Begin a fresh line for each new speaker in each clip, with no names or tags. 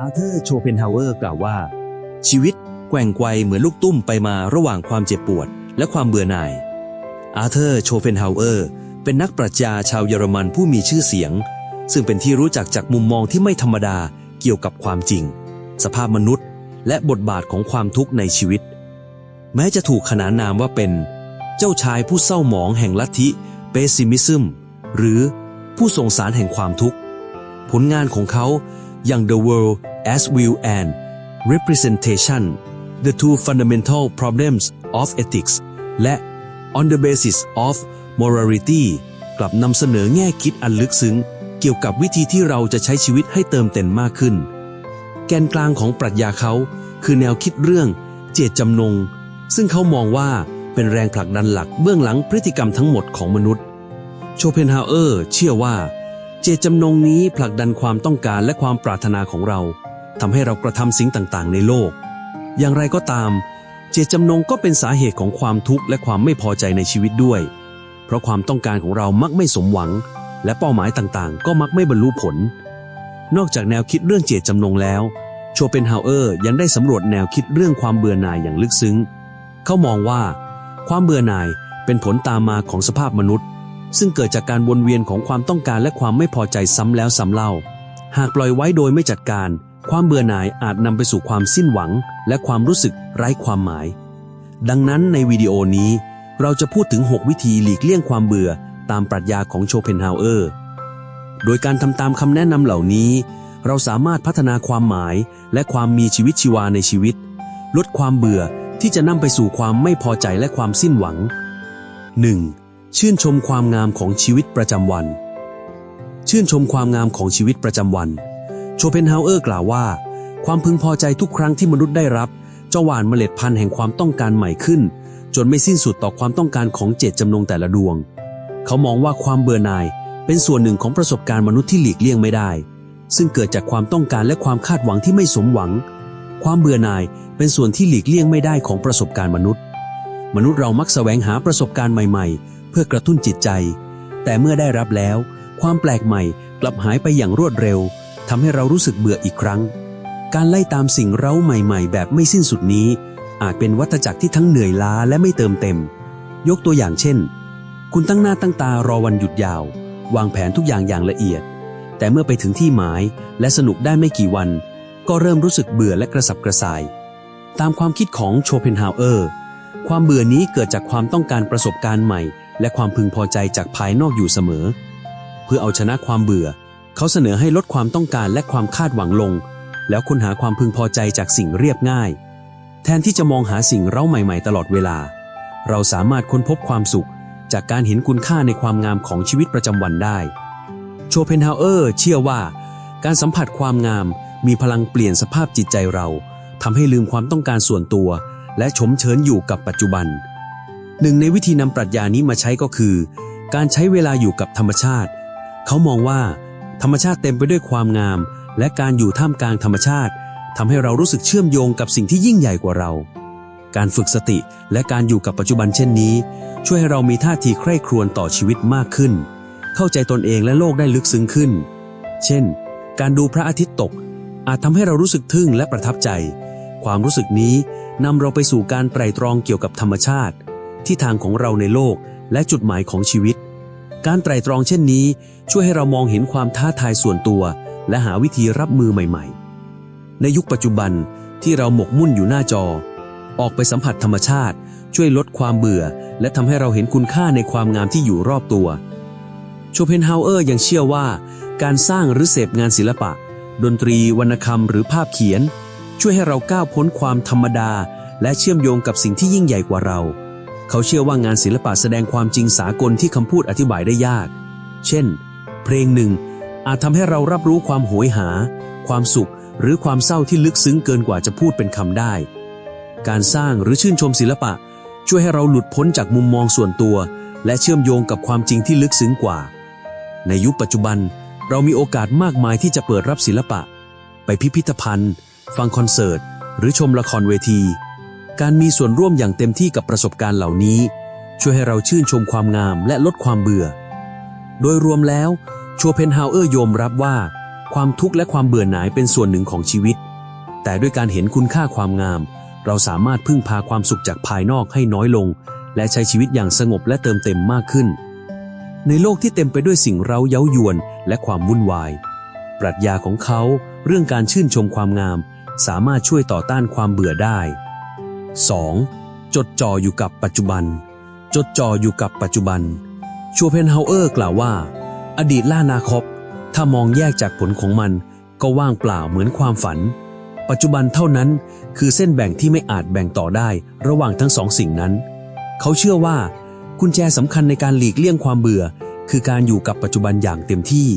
อาร์เธอร์โชเพนฮาวเวอร์กล่าวว่า ชีวิตแกว่งไกวเหมือนลูกตุ้มไปมาระหว่างความเจ็บปวดและความเบื่อหน่าย อาร์เธอร์โชเพนฮาวเวอร์เป็นนักปรัชญาชาวเยอรมันผู้มีชื่อเสียง ซึ่งเป็นที่รู้จักจากมุมมองที่ไม่ธรรมดาเกี่ยวกับความจริง สภาพมนุษย์ และบทบาทของความทุกข์ในชีวิต แม้จะถูกขนานนามว่าเป็น เจ้าชายผู้เศร้าหมองแห่งลัทธิเปซิมิซึมหรือผู้ส่งสารแห่งความทุกข์ ผลงานของเขา อย่าง The World as Will and Representation The Two Fundamental Problems of Ethics และ On the Basis of Morality กลับนำเสนอแง่คิดอันลึกซึ้ง เกี่ยวกับวิธีที่เราจะใช้ชีวิตให้เติมเต็มมากขึ้น แกนกลางของปรัชญาเขา คือแนวคิดเรื่อง เจตจำนง ซึ่งเขามองว่าเป็นแรงผลักดันหลักเบื้องหลังพฤติกรรมทั้งหมดของมนุษย์ โชเพนฮาวเออร์ เชื่อว่า เจตจำนงนี้ผลักดันความต้องการและความปรารถนาของเราทำให้เรากระทำสิ่งต่างๆ ในโลก อย่างไรก็ตาม เจตจำนงก็เป็นสาเหตุของความทุกข์และความไม่พอใจในชีวิตด้วย เพราะความต้องการของเรามักไม่สมหวัง และเป้าหมายต่างๆ ก็มักไม่บรรลุผล นอกจากแนวคิดเรื่องเจตจำนงแล้ว โชเปนฮาวเออร์ยังได้สำรวจแนวคิดเรื่องความเบื่อหน่ายอย่างลึกซึ้ง เขามองว่า ความเบื่อหน่ายเป็นผลตามมาของสภาพมนุษย์ ซึ่งเกิดจากการวนเวียนของความต้องการและความไม่พอใจซ้ำแล้วซ้ำเล่า หากปล่อยไว้โดยไม่จัดการ ความเบื่อหน่ายอาจนำไปสู่ความสิ้นหวัง และความรู้สึกไร้ความหมาย ดังนั้นในวิดีโอนี้ เราจะพูดถึง 6 วิธีหลีกเลี่ยงความเบื่อตามปรัชญาของโชเพนฮาวเออร์ โดยการทำตามคำแนะนำเหล่านี้ เราสามารถพัฒนาความหมาย และความมีชีวิตชีวาในชีวิต ลดความเบื่อที่จะนำไปสู่ความไม่พอใจและความสิ้นหวัง 1. ชื่นชมความงามของชีวิตประจำวัน ชื่นชมความงามของชีวิตประจำวัน โชเพนฮาวเออร์กล่าวว่า ความพึงพอใจทุกครั้งที่มนุษย์ได้รับจะหว่านเมล็ดพันธุ์แห่งความต้องการใหม่ขึ้น จนไม่สิ้นสุดต่อความต้องการของเจตจำนงแต่ละดวง เขามองว่าความเบื่อหน่ายเป็นส่วนหนึ่งของประสบการณ์มนุษย์ที่หลีกเลี่ยงไม่ได้ ซึ่งเกิดจากความต้องการและความคาดหวังที่ไม่สมหวัง ความเบื่อหน่ายเป็นส่วนที่หลีกเลี่ยงไม่ได้ของประสบการณ์มนุษย์ มนุษย์เรามักแสวงหาประสบการณ์ใหม่ๆ เพื่อกระตุ้นจิตใจ แต่เมื่อได้รับแล้ว ความแปลกใหม่กลับหายไปอย่างรวดเร็วทำให้เรารู้สึกเบื่ออีกครั้ง การไล่ตามสิ่งเร้าใหม่ ๆ แบบไม่สิ้นสุดนี้ อาจเป็นวัฏจักรที่ทั้งเหนื่อยล้าและไม่เติมเต็ม ยกตัวอย่างเช่น คุณตั้งหน้าตั้งตารอวันหยุดยาว วางแผนทุกอย่างอย่างละเอียด แต่เมื่อไปถึงที่หมายและสนุกได้ไม่กี่วัน ก็เริ่มรู้สึกเบื่อและกระสับกระส่าย ตามความคิดของโชเพนฮาวเออร์ ความเบื่อนี้เกิดจากความต้องการประสบการณ์ใหม่ และความพึงพอใจจากภายนอกอยู่เสมอ เพื่อเอาชนะความเบื่อ เขาเสนอให้ลดความต้องการและความคาดหวังลง แล้วค้นหาความพึงพอใจจากสิ่งเรียบง่าย แทนที่จะมองหาสิ่งเร้าใหม่ ๆ ตลอดเวลา เราสามารถค้นพบความสุข จากการเห็นคุณค่าในความงามของชีวิตประจำวันได้ โชเพนฮาวเออร์ เชื่อว่า การสัมผัสความงามมีพลังเปลี่ยนสภาพจิตใจเราทำให้ลืมความต้องการส่วนตัว และชมเชยอยู่กับปัจจุบัน หนึ่งในวิธีนำปรัชญานี้มาใช้ก็คือ การใช้เวลาอยู่กับธรรมชาติ เขามองว่า ธรรมชาติเต็มไปด้วยความงาม และการอยู่ท่ามกลางธรรมชาติทำให้เรารู้สึกเชื่อมโยงกับสิ่งที่ยิ่งใหญ่กว่าเรา การฝึกสติและการอยู่กับปัจจุบันเช่นนี้ ช่วยให้เรามีท่าทีใคร่ครวญต่อชีวิตมากขึ้น เข้าใจตนเองและโลกได้ลึกซึ้งขึ้น เช่น การดูพระอาทิตย์ตก อาจทำให้เรารู้สึกทึ่งและประทับใจ ความรู้สึกนี้นำเราไปสู่การไตร่ตรองเกี่ยวกับธรรมชาติ ที่ทางของเราในโลกและจุดหมายของชีวิต การไตร่ตรองเช่นนี้ ช่วยให้เรามองเห็นความท้าทายส่วนตัว และหาวิธีรับมือใหม่ ๆ ในยุคปัจจุบันที่เราหมกมุ่นอยู่หน้าจอ ออกไปสัมผัสธรรมชาติ ช่วยลดความเบื่อ และทำให้เราเห็นคุณค่าในความงามที่อยู่รอบตัวโชเพนฮาวเออร์ยังเชื่อว่า การสร้างหรือเสพงานศิลปะ ดนตรี วรรณคำหรือภาพเขียน ช่วยให้เราก้าวพ้นความธรรมดา และเชื่อมโยงกับสิ่งที่ยิ่งใหญ่กว่าเรา เขาเชื่อว่างานศิลปะแสดงความจริงสากลที่คำพูดอธิบายได้ยาก เช่น เพลงหนึ่ง อาจทำให้เรารับรู้ความโหยหา ความสุข หรือความเศร้าที่ลึกซึ้งเกินกว่าจะพูดเป็นคำได้ การสร้างหรือชื่นชมศิลปะ ช่วยให้เราหลุดพ้นจากมุมมองส่วนตัว และเชื่อมโยงกับความจริงที่ลึกซึ้งกว่า ในยุคปัจจุบัน เรามีโอกาสมากมายที่จะเปิดรับศิลปะ ไปพิพิธภัณฑ์ ฟังคอนเสิร์ต หรือชมละครเวที การมีส่วนร่วมอย่างเต็มที่กับประสบการณ์เหล่านี้ ช่วยให้เราชื่นชมความงามและลดความเบื่อ โดยรวมแล้วโชเพนฮาวเออร์ยอมรับว่า ความทุกข์และความเบื่อหน่ายเป็นส่วนหนึ่งของชีวิต แต่ด้วยการเห็นคุณค่าความงาม เราสามารถพึ่งพาความสุขจากภายนอกให้น้อยลง และใช้ชีวิตอย่างสงบและเติมเต็มมากขึ้น ในโลกที่เต็มไปด้วยสิ่งเร้าเย้ายวนและความวุ่นวาย ปรัชญาของเขาเรื่องการชื่นชมความงาม สามารถช่วยต่อต้านความเบื่อได้ 2. จดจ่ออยู่กับปัจจุบัน จดจ่ออยู่กับปัจจุบัน ชัวเพนเฮาเออร์กล่าวว่า อดีตล่านาคบ ถ้ามองแยกจากผลของมันก็ว่างเปล่าเหมือนความฝัน ปัจจุบันเท่านั้นคือเส้นแบ่งที่ไม่อาจแบ่งต่อได้ระหว่างทั้งสองสิ่งนั้น เขาเชื่อว่ากุญแจสำคัญในการหลีกเลี่ยงความเบื่อ คือการอยู่กับปัจจุบันอย่างเต็มที่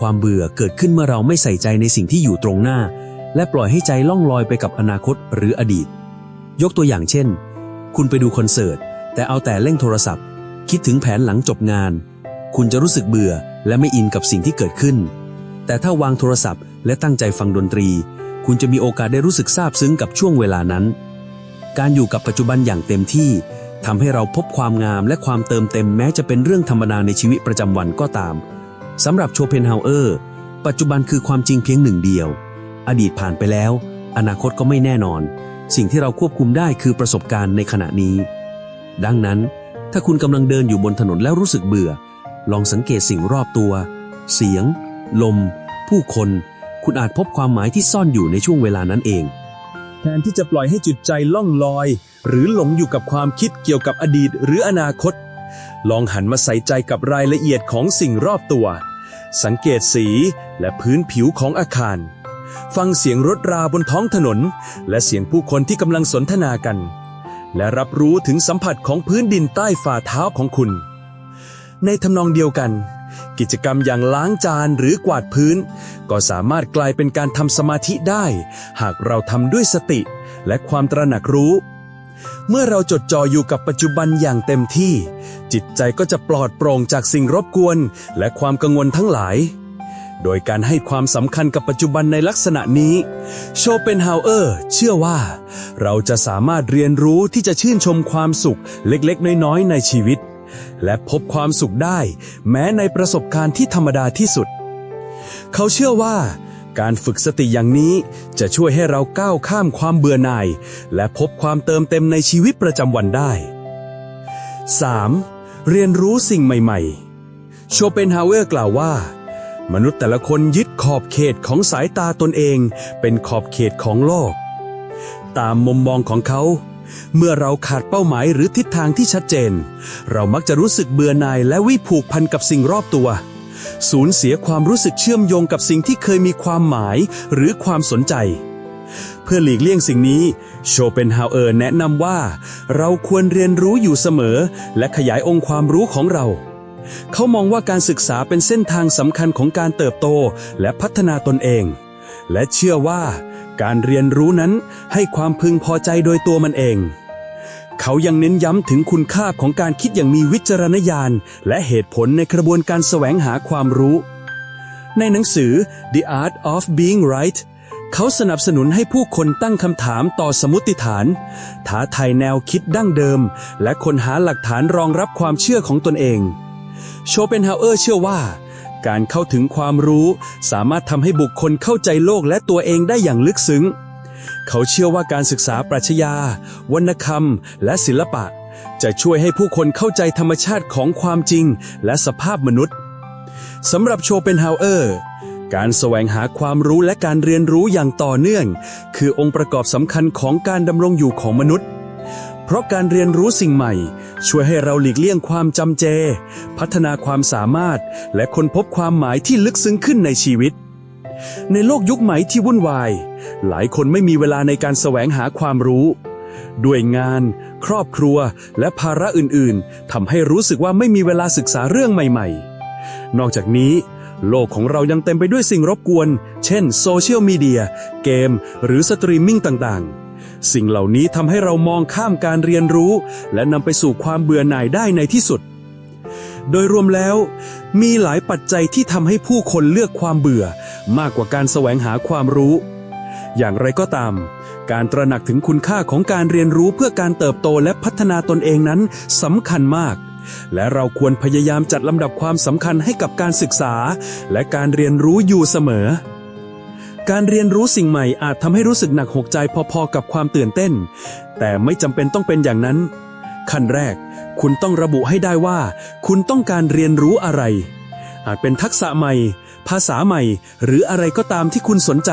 ความเบื่อเกิดขึ้นเมื่อเราไม่ใส่ใจในสิ่งที่อยู่ตรงหน้า และปล่อยให้ใจล่องลอยไปกับอนาคตหรืออดีต ยกตัวอย่างเช่น คุณไปดูคอนเสิร์ต แต่เอาแต่เล่นโทรศัพท์ คิดถึงแผนหลังจบงาน คุณจะรู้สึกเบื่อและไม่อินกับสิ่งที่เกิดขึ้น แต่ถ้าวางโทรศัพท์และตั้งใจฟังดนตรี คุณจะมีโอกาสได้รู้สึกซาบซึ้งกับช่วงเวลานั้น การอยู่กับปัจจุบันอย่างเต็มที่ทำให้เราพบความงามและความเติมเต็มแม้จะเป็นเรื่องธรรมดาในชีวิตประจำวันก็ตามสำหรับโชเพนเฮาเออร์ปัจจุบันคือความจริงเพียงหนึ่งเดียว อดีตผ่านไปแล้ว อนาคตก็ไม่แน่นอน สิ่งที่เราควบคุมได้คือประสบการณ์ในขณะนี้ ดังนั้น ถ้าคุณกำลังเดินอยู่บนถนนแล้วรู้สึกเบื่อ ลองสังเกตสิ่งรอบตัว เสียง ลม ผู้คน คุณอาจพบความหมายที่ซ่อนอยู่ในช่วงเวลานั้นเอง
แทนที่จะปล่อยให้จิตใจล่องลอย หรือหลงอยู่กับความคิดเกี่ยวกับอดีตหรืออนาคต ลองหันมาใส่ใจกับรายละเอียดของสิ่งรอบตัว สังเกตสีและพื้นผิวของอาคาร ฟังเสียงรถราบนท้องถนน และเสียงผู้คนที่กำลังสนทนากัน และรับรู้ถึงสัมผัสของพื้นดินใต้ฝ่าเท้าของคุณ ในทำนองเดียวกัน กิจกรรมอย่างล้างจานหรือกวาดพื้น ก็สามารถกลายเป็นการทำสมาธิได้ หากเราทำด้วยสติ และความตระหนักรู้ เมื่อเราจดจ่ออยู่กับปัจจุบันอย่างเต็มที่ จิตใจก็จะปลอดโปร่งจากสิ่งรบกวน และความกังวลทั้งหลาย โดยการให้ความสำคัญกับปัจจุบันในลักษณะนี้ โชเปนฮาวเออร์เชื่อว่า เราจะสามารถเรียนรู้ที่จะชื่นชมความสุขเล็กๆ น้อยๆ ในชีวิต และพบความสุขได้ แม้ในประสบการณ์ที่ธรรมดาที่สุด เขาเชื่อว่า การฝึกสติอย่างนี้จะช่วยให้เราก้าวข้ามความเบื่อหน่าย และพบความเติมเต็มในชีวิตประจำวันได้ 3. เรียนรู้สิ่งใหม่ ๆ โชเปนฮาวเวอร์กล่าวว่า มนุษย์แต่ละคนยึดขอบเขตของสายตาตนเอง เป็นขอบเขตของโลก ตามมุมมองของเขา เมื่อเราขาดเป้าหมายหรือทิศทางที่ชัดเจน เรามักจะรู้สึกเบื่อหน่ายและวิผูกพันกับสิ่งรอบตัว สูญเสียความรู้สึกเชื่อมโยงกับสิ่งที่เคยมีความหมายหรือความสนใจ เพื่อหลีกเลี่ยงสิ่งนี้ โชเปนฮาวเออร์แนะนำว่า เราควรเรียนรู้อยู่เสมอ และขยายองค์ความรู้ของเรา เขามองว่าการศึกษาเป็นเส้นทางสำคัญของการเติบโตและพัฒนาตนเอง และเชื่อว่า การเรียนรู้นั้นให้ความพึงพอใจโดยตัวมันเอง เขายังเน้นย้ำถึงคุณค่าของการคิดอย่างมีวิจารณญาณ และเหตุผลในกระบวนการแสวงหาความรู้ ในหนังสือ The Art of Being Right เขาสนับสนุนให้ผู้คนตั้งคำถามต่อสมมติฐาน ท้าทายแนวคิดดั้งเดิม และคนหาหลักฐานรองรับความเชื่อของตนเอง โชเปนฮาวเออร์เชื่อว่า การเข้าถึงความรู้สามารถทำให้บุคคลเข้าใจโลกและตัวเองได้อย่างลึกซึ้ง เขาเชื่อว่าการศึกษาปรัชญา วรรณคำ และศิลปะ จะช่วยให้ผู้คนเข้าใจธรรมชาติของความจริง และสภาพมนุษย์สำหรับโชเปนฮาวเออร์การแสวงหาความรู้และการเรียนรู้อย่างต่อเนื่อง คือองค์ประกอบสำคัญของการดำรงอยู่ของมนุษย์ ราะการเรียนรู้สิ่งใหม่ ช่วยให้เราหลีกเลี่ยงความจำเจ พัฒนาความสามารถ และค้นพบความหมายที่ลึกซึ้งขึ้นในชีวิต ในโลกยุคใหม่ที่วุ่นวาย หลายคนไม่มีเวลาในการแสวงหาความรู้ ด้วยงาน ครอบครัว และภาระอื่นๆทำให้รู้สึกว่าไม่มีเวลาศึกษาเรื่องใหม่ ๆ นอกจากนี้โลกของเรายังเต็มไปด้วยสิ่งรบกวน เช่นโซเชียลมีเดีย เกม หรือสตรีมมิ่งต่างๆ สิ่งเหล่านี้ทำให้เรามองข้ามการเรียนรู้ และนำไปสู่ความเบื่อหน่ายได้ในที่สุด โดยรวมแล้ว มีหลายปัจจัยที่ทำให้ผู้คนเลือกความเบื่อ มากกว่าการแสวงหาความรู้ อย่างไรก็ตาม การตระหนักถึงคุณค่าของการเรียนรู้เพื่อการเติบโตและพัฒนาตนเองนั้นสำคัญมากและเราควรพยายามจัดลำดับความสำคัญให้กับการศึกษา และการเรียนรู้อยู่เสมอ การเรียนรู้สิ่งใหม่อาจทำให้รู้สึกหนักหกใจพอๆกับความตื่นเต้น แต่ไม่จำเป็นต้องเป็นอย่างนั้น ขั้นแรก คุณต้องระบุให้ได้ว่า คุณต้องการเรียนรู้อะไร อาจเป็นทักษะใหม่ ภาษาใหม่ หรืออะไรก็ตามที่คุณสนใจ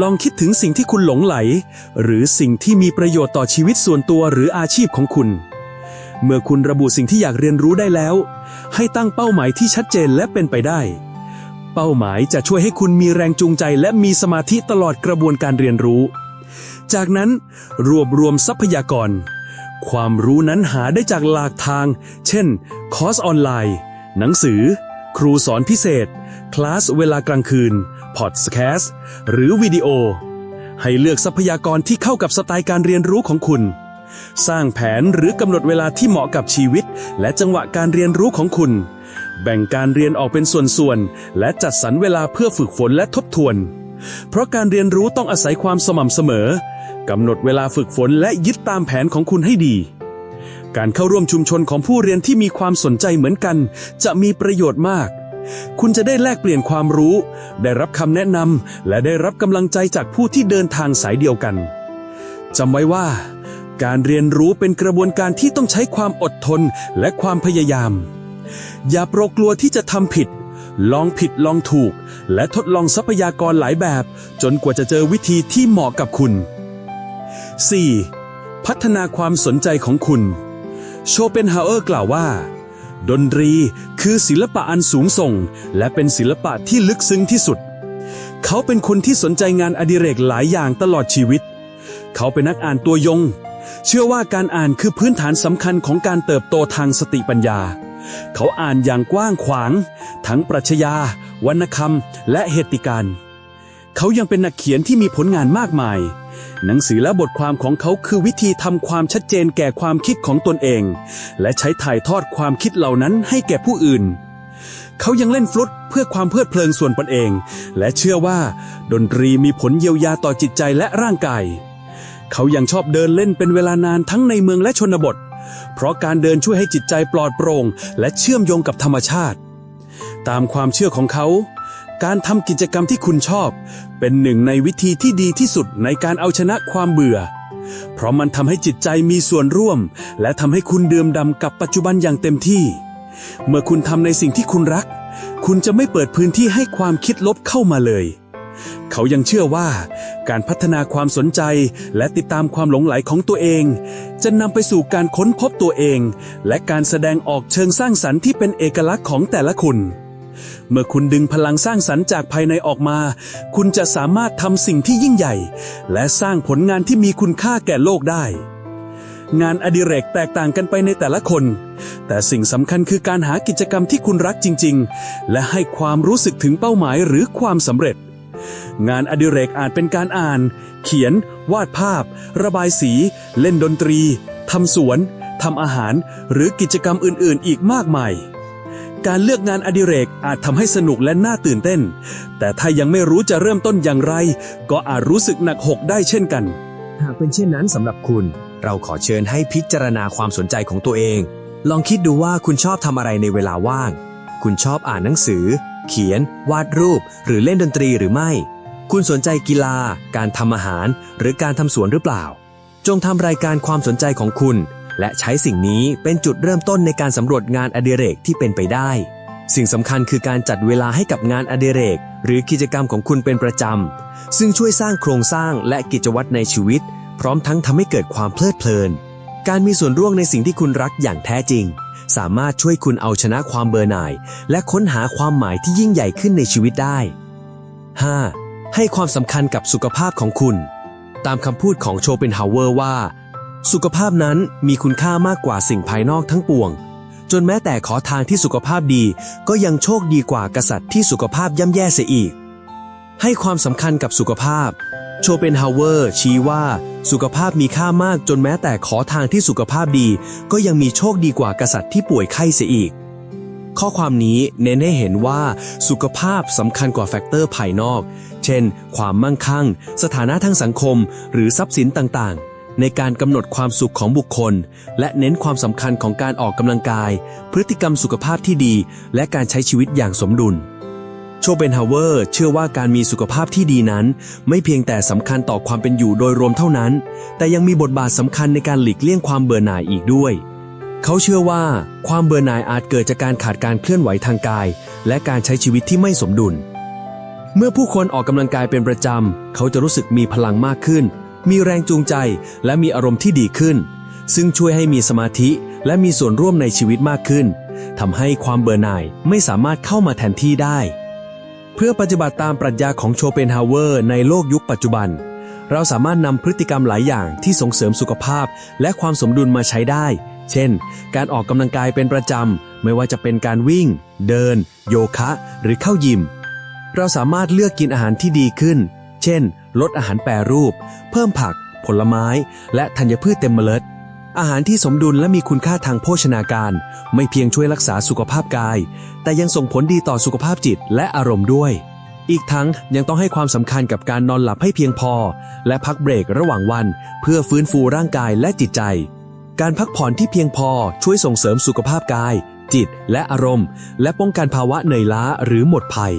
ลองคิดถึงสิ่งที่คุณหลงไหล หรือสิ่งที่มีประโยชน์ต่อชีวิตส่วนตัวหรืออาชีพของคุณ เมื่อคุณระบุสิ่งที่อยากเรียนรู้ได้แล้ว ให้ตั้งเป้าหมายที่ชัดเจนและเป็นไปได้ เป้าหมายจะช่วยให้คุณมีแรงจูงใจและมีสมาธิตลอดกระบวนการเรียนรู้ จากนั้นรวบรวมทรัพยากร ความรู้นั้นหาได้จากหลากทาง เช่น คอร์สออนไลน์ หนังสือ ครูสอนพิเศษ คลาสเวลากลางคืน พอดแคสต์ หรือวิดีโอ ให้เลือกทรัพยากรที่เข้ากับสไตล์การเรียนรู้ของคุณ สร้างแผนหรือกำหนดเวลาที่เหมาะกับชีวิต และจังหวะการเรียนรู้ของคุณ แบ่งการเรียนออกเป็นส่วนๆ และจัดสรรเวลาเพื่อฝึกฝนและทบทวน เพราะการเรียนรู้ต้องอาศัยความสม่ำเสมอกำหนดเวลาฝึกฝนและยึดตามแผนของคุณให้ดี การเข้าร่วมชุมชนของผู้เรียนที่มีความสนใจเหมือนกัน จะมีประโยชน์มาก คุณจะได้แลกเปลี่ยนความรู้ ได้รับคำแนะนำและได้รับกำลังใจจากผู้ที่เดินทางสายเดียวกันจำไว้ว่า การเรียนรู้เป็นกระบวนการที่ต้องใช้ความอดทนและความพยายาม อย่าโปรกลัวที่จะทำผิด ลองผิดลองถูก และทดลองทรัพยากรหลายแบบ จนกว่าจะเจอวิธีที่เหมาะกับคุณ 4. พัฒนาความสนใจของคุณ โชเปนฮาเออร์กล่าวว่า ดนตรีคือศิลปะอันสูงส่ง และเป็นศิลปะที่ลึกซึ้งที่สุด เขาเป็นคนที่สนใจงานอดิเรกหลายอย่างตลอดชีวิต เขาเป็นนักอ่านตัวยง เชื่อว่าการอ่านคือพื้นฐานสำคัญของการเติบโตทางสติปัญญา เขาอ่านอย่างกว้างขวาง ทั้งปรัชญาวรรณคำและเหตุการณ์เขายังเป็นนักเขียนที่มีผลงานมากมาย หนังสือและบทความของเขาคือวิธีทำความชัดเจนแก่ความคิดของตนเอง และใช้ถ่ายทอดความคิดเหล่านั้นให้แก่ผู้อื่น เขายังเล่นฟลุตเพื่อความเพลิดเพลินส่วนตนเอง และเชื่อว่า ดนตรีมีผลเยียวยาต่อจิตใจและร่างกาย เขายังชอบเดินเล่นเป็นเวลานานทั้งในเมืองและชนบท เพราะการเดินช่วยให้จิตใจปลอดโปร่ง และเชื่อมโยงกับธรรมชาติ ตามความเชื่อของเขา การทำกิจกรรมที่คุณชอบ เป็นหนึ่งในวิธีที่ดีที่สุดในการเอาชนะความเบื่อ เพราะมันทำให้จิตใจมีส่วนร่วม และทำให้คุณเดื่มดำกับปัจจุบันอย่างเต็มที่ เมื่อคุณทำในสิ่งที่คุณรัก คุณจะไม่เปิดพื้นที่ให้ความคิดลบเข้ามาเลย เขายังเชื่อว่าการพัฒนาความสนใจและติดตามความหลงไหลของตัวเอง จะนำไปสู่การค้นพบตัวเอง และการแสดงออกเชิงสร้างสรรค์ที่เป็นเอกลักษณ์ของแต่ละคุณ เมื่อคุณดึงพลังสร้างสรรค์จากภายในออกมา คุณจะสามารถทำสิ่งที่ยิ่งใหญ่ และสร้างผลงานที่มีคุณค่าแก่โลกได้งานอดิเรกแตกต่างกันไปในแต่ละคน แต่สิ่งสำคัญคือการหากิจกรรมที่คุณรักจริง ๆ และให้ความรู้สึกถึงเป้าหมายหรือความสำเร็จ งานอดิเรกอาจเป็นการอ่าน เขียน วาดภาพ ระบายสี เล่นดนตรีทำสวนทำอาหาร หรือกิจกรรมอื่น ๆ อีกมากมาย การเลือกงานอดิเรกอาจทำให้สนุกและน่าตื่นเต้น แต่ถ้ายังไม่รู้จะเริ่มต้นอย่างไร ก็อาจรู้สึกหนักหกได้เช่นกัน
หากเป็นเช่นนั้นสำหรับคุณ เราขอเชิญให้พิจารณาความสนใจของตัวเอง ลองคิดดูว่าคุณชอบทำอะไรในเวลาว่าง คุณชอบอ่านหนังสือ เขียน วาดรูป หรือเล่นดนตรีหรือไม่ คุณสนใจกีฬา การทำอาหาร หรือการทำสวนหรือเปล่า จงทำรายการความสนใจของคุณ และใช้สิ่งนี้เป็นจุดเริ่มต้นในการสำรวจงานอดิเรกที่เป็นไปได้ สิ่งสำคัญคือการจัดเวลาให้กับงานอดิเรก หรือกิจกรรมของคุณเป็นประจำ ซึ่งช่วยสร้างโครงสร้างและกิจวัตรในชีวิต พร้อมทั้งทำให้เกิดความเพลิดเพลิน การมีส่วนร่วมในสิ่งที่คุณรักอย่างแท้จริง สามารถช่วยคุณเอาชนะความเบื่อหน่าย และค้นหาความหมายที่ยิ่งใหญ่ขึ้นในชีวิตได้ 5. ให้ความสำคัญกับสุขภาพของคุณ ตามคำพูดของโชเปนฮาวเวอร์ว่า สุขภาพนั้นมีคุณค่ามากกว่าสิ่งภายนอกทั้งปวง จนแม้แต่ขอทางที่สุขภาพดีก็ยังโชคดีกว่ากษัตริย์ที่สุขภาพย่ำแย่เสียอีก ให้ความสำคัญกับสุขภาพ โชเปนฮาวเวอร์ ชี้ว่า สุขภาพมีค่ามากจนแม้แต่ขอทางที่สุขภาพดี ก็ยังมีโชคดีกว่ากษัตริย์ที่ป่วยไข้เสียอีก ข้อความนี้เน้นให้เห็นว่าสุขภาพสำคัญกว่าแฟกเตอร์ภายนอก เช่น ความมั่งคั่ง สถานะทางสังคม หรือทรัพย์สินต่างๆ ในการกำหนดความสุขของบุคคล และเน้นความสำคัญของการออกกำลังกาย พฤติกรรมสุขภาพที่ดี และการใช้ชีวิตอย่างสมดุลโชเปนฮาวเวอร์เชื่อว่าการมีสุขภาพที่ดีนั้น ไม่เพียงแต่สำคัญต่อความเป็นอยู่โดยรวมเท่านั้น แต่ยังมีบทบาทสำคัญในการหลีกเลี่ยงความเบื่อหน่ายอีกด้วย เขาเชื่อว่าความเบื่อหน่ายอาจเกิดจากการขาดการเคลื่อนไหวทางกาย และการใช้ชีวิตที่ไม่สมดุล เมื่อผู้คนออกกำลังกายเป็นประจำ เขาจะรู้สึกมีพลังมากขึ้น มีแรงจูงใจและมีอารมณ์ที่ดีขึ้น ซึ่งช่วยให้มีสมาธิและมีส่วนร่วมในชีวิตมากขึ้นทำให้ความเบื่อหน่ายไม่สามารถเข้ามาแทนที่ได้ เพื่อปฏิบัติตามปรัชญาของโชเปนฮาวเวอร์ ในโลกยุคปัจจุบัน เราสามารถนำพฤติกรรมหลายอย่างที่ส่งเสริมสุขภาพ และความสมดุลมาใช้ได้ เช่น การออกกำลังกายเป็นประจำ ไม่ว่าจะเป็นการวิ่ง เดิน โยคะ หรือเข้ายิม เราสามารถเลือกกินอาหารที่ดีขึ้น เช่น ลดอาหารแปรรูป เพิ่มผัก ผลไม้ และธัญพืชเต็มเมล็ด อาหารที่สมดุลและมีคุณค่าทางโภชนาการ ไม่เพียงช่วยรักษาสุขภาพกาย แต่ยังส่งผลดีต่อสุขภาพจิตและอารมณ์ด้วยอีกทั้งยังต้องให้ความสำคัญกับการนอนหลับให้เพียงพอ และพักเบรกระหว่างวัน เพื่อฟื้นฟูร่างกายและจิตใจ การพักผ่อนที่เพียงพอช่วยส่งเสริมสุขภาพกาย จิต และอารมณ์ และป้องกันภาวะเหนื่อยล้าหรือหมดภัย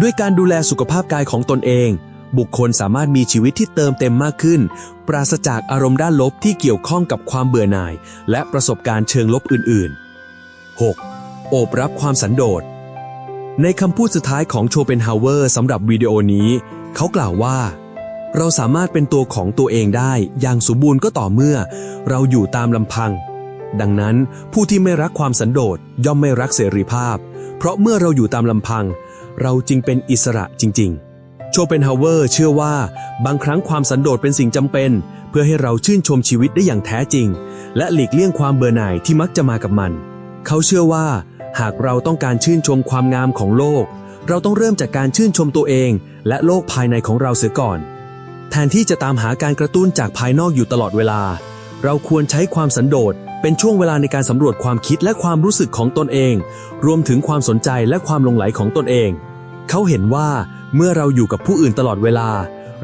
ด้วยการดูแลสุขภาพกายของตนเอง บุคคลสามารถมีชีวิตที่เติมเต็มมากขึ้น ปราศจากอารมณ์ด้านลบที่เกี่ยวข้องกับความเบื่อหน่าย และประสบการณ์เชิงลบอื่น ๆ 6. โอบรับความสันโดษในคำพูดสุดท้ายของโชเปนฮาวเวอร์สำหรับวิดีโอนี้ เขากล่าวว่า เราสามารถเป็นตัวของตัวเองได้อย่างสมบูรณ์ก็ต่อเมื่อ เราอยู่ตามลำพัง ดังนั้นผู้ที่ไม่รักความสันโดษย่อมไม่รักเสรีภาพ เพราะเมื่อเราอยู่ตามลำพัง เราจึงเป็นอิสระจริง ๆ โชเปนฮาวเวอร์เชื่อว่าบางครั้งความสันโดษเป็นสิ่งจำเป็น เพื่อให้เราชื่นชมชีวิตได้อย่างแท้จริง และหลีกเลี่ยงความเบื่อหน่ายที่มักจะมากับมัน เขาเชื่อว่า หากเราต้องการชื่นชมความงามของโลก เราต้องเริ่มจากการชื่นชมตัวเอง และโลกภายในของเราเสียก่อน แทนที่จะตามหาการกระตุ้นจากภายนอกอยู่ตลอดเวลา เราควรใช้ความสันโดษเป็นช่วงเวลาในการสำรวจความคิดและความรู้สึกของตนเอง รวมถึงความสนใจและความลงไหลของตนเอง เขาเห็นว่าเมื่อเราอยู่กับผู้อื่นตลอดเวลา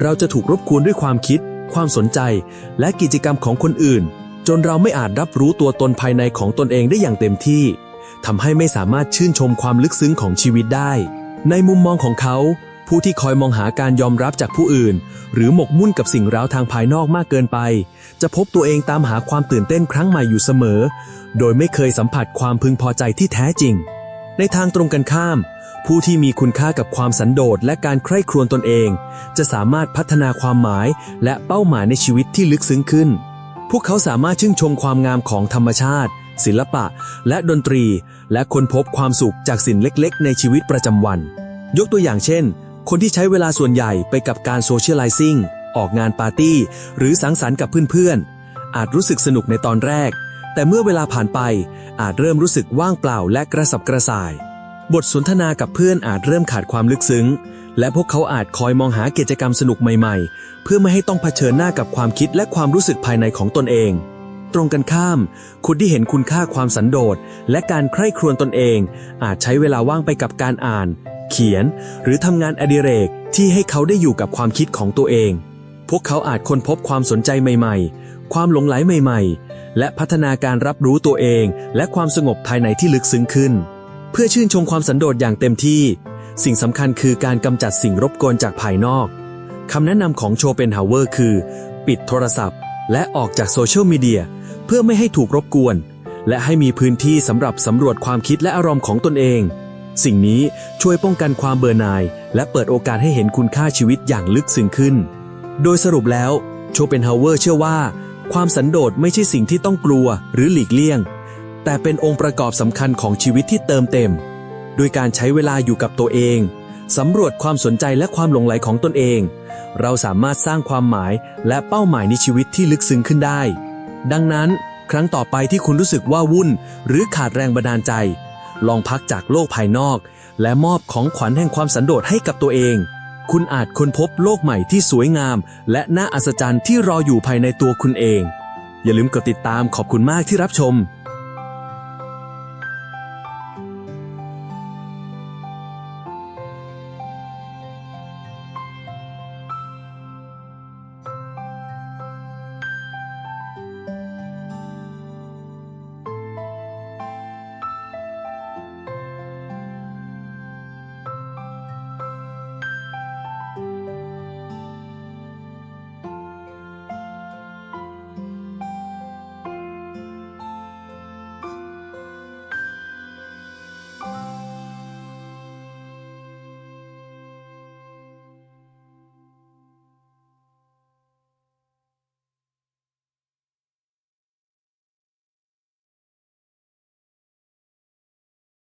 เราจะถูกรบกวนด้วยความคิด ความสนใจ และกิจกรรมของคนอื่น จนเราไม่อาจรับรู้ตัวตนภายในของตนเองได้อย่างเต็มที่ทำให้ไม่สามารถชื่นชมความลึกซึ้งของชีวิตได้ ในมุมมองของเขา ผู้ที่คอยมองหาการยอมรับจากผู้อื่น หรือหมกมุ่นกับสิ่งร้าวทางภายนอกมากเกินไป จะพบตัวเองตามหาความตื่นเต้นครั้งใหม่อยู่เสมอ โดยไม่เคยสัมผัสความพึงพอใจที่แท้จริง ในทางตรงกันข้าม ผู้ที่มีคุณค่ากับความสันโดษและการใคร่ครวญตนเอง จะสามารถพัฒนาความหมาย และเป้าหมายในชีวิตที่ลึกซึ้งขึ้น พวกเขาสามารถชื่นชมความงามของธรรมชาติ ศิลปะ และดนตรี และค้นพบความสุขจากสิ่งเล็ก ๆ ในชีวิตประจำวัน ยกตัวอย่างเช่น คนที่ใช้เวลาส่วนใหญ่ไปกับการโซเชียลไลซิ่งออกงานปาร์ตี้ หรือสังสรรค์กับเพื่อนๆ อาจรู้สึกสนุกในตอนแรก แต่เมื่อเวลาผ่านไป อาจเริ่มรู้สึกว่างเปล่าและกระสับกระส่าย บทสนทนากับเพื่อนอาจเริ่มขาดความลึกซึ้ง และพวกเขาอาจคอยมองหากิจกรรมสนุกใหม่ๆ เพื่อไม่ให้ต้องเผชิญหน้ากับความคิดและความรู้สึกภายในของตนเอง ตรงกันข้าม คนที่เห็นคุณค่าความสันโดษและการใคร่ครวญตนเอง อาจใช้เวลาว่างไปกับการอ่าน เขียน หรือทำงานอดิเรกที่ให้เขาได้อยู่กับความคิดของตัวเอง พวกเขาอาจค้นพบความสนใจใหม่ๆ ความหลงไหลใหม่ ๆ และพัฒนาการรับรู้ตัวเอง และความสงบภายในที่ลึกซึ้งขึ้น เพื่อชื่นชมความสันโดษอย่างเต็มที่ สิ่งสำคัญคือการกำจัดสิ่งรบกวนจากภายนอกคำแนะนำของโชเปนฮาวเวอร์คือ ปิดโทรศัพท์ และออกจากโซเชียลมีเดีย พื่อไม่ให้ถูกรบกวน และให้มีพื้นที่สำหรับสำรวจความคิดและอารมณ์ของตนเอง สิ่งนี้ช่วยป้องกันความเบื่อหน่าย และเปิดโอกาสให้เห็นคุณค่าชีวิตอย่างลึกซึ้งขึ้น โดยสรุปแล้วโชเปนฮาวเวอร์เชื่อว่า ความสันโดษไม่ใช่สิ่งที่ต้องกลัวหรือหลีกเลี่ยง แต่เป็นองค์ประกอบสำคัญของชีวิตที่เติมเต็ม โดยการใช้เวลาอยู่กับตัวเองสำรวจความสนใจและความหลงไหลของตนเอง เราสามารถสร้างความหมายและเป้าหมายในชีวิตที่ลึกซึ้งขึ้นได้ ดังนั้นครั้งต่อไปที่คุณรู้สึกว่าวุ่น หรือขาดแรงบันดาลใจ ลองพักจากโลกภายนอก และมอบของขวัญแห่งความสันโดษให้กับตัวเอง คุณอาจค้นพบโลกใหม่ที่สวยงาม และน่าอัศจรรย์ที่รออยู่ภายในตัวคุณเอง อย่าลืมกดติดตามขอบคุณมากที่รับชม